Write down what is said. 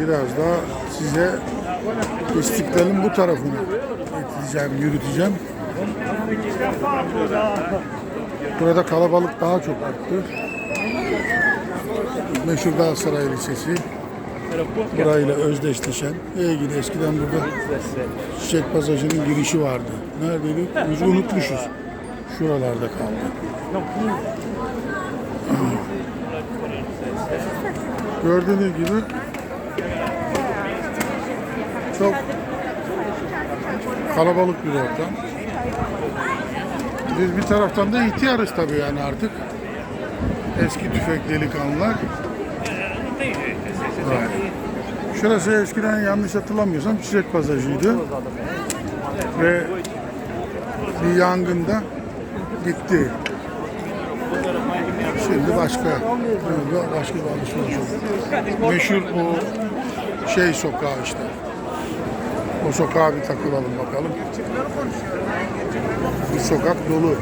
Biraz daha size istiklalin bu tarafını getireceğim, yürüteceğim. Burada kalabalık daha çok arttı. Meşhur Galatasaray Lisesi. Burayla özdeşleşen. ilgili eskiden burada Çiçek Pasajı'nın girişi vardı. Neredeydi? Biz unutmuşuz. Şuralarda kaldı. Gördüğünüz gibi çok kalabalık bir ortam. Biz bir taraftan da ihtiyarız tabii yani artık. Eski tüfek delikanlılar. Evet. Şurası eskiden yanlış hatırlamıyorsam çiçek pasajıydı. Ve bir yangında gitti. Şimdi başka, başka bir alışveriş. Meşhur o şey sokağı işte. O sokağa bir takılalım bakalım. Bir sokak dolu.